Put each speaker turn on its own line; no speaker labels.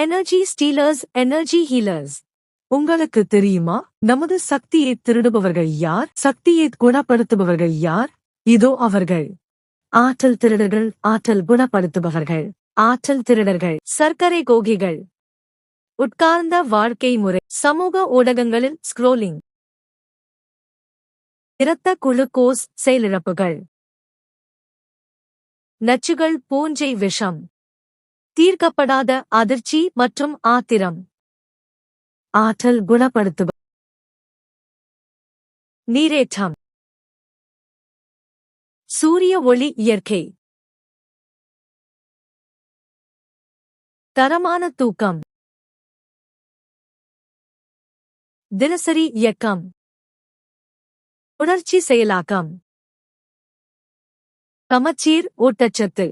Energy stealers energy healers
உங்களுக்கு தெரியுமா? நமது சக்தியை திருடுபவர்கள் யார்? சக்தியை குணப்படுத்துபவர்கள் யார்? இதோ அவர்கள். ஆற்றல் திருடர்கள் ஆற்றல் குணப்படுத்துபவர்கள். ஆற்றல் திருடர்கள்
சர்க்கரை கோகிகள். உட்கார்ந்த வாழ்க்கை முறை. சமூக ஊடகங்களில் ஸ்க்ரோலிங் இரத்த குளுக்கோஸ் செயலிழப்புகள். நச்சுகள் பூஞ்சை விஷம். தீர்க்கப்படாத அதிர்ச்சி மற்றும் ஆத்திரம்.
ஆற்றல் குணப்படுத்துவ
நீரேற்றம். சூரிய ஒளி இயற்கை. தரமான தூக்கம். தினசரி இயக்கம். உணர்ச்சி செயலாக்கம். சமச்சீர் ஊட்டச்சத்து.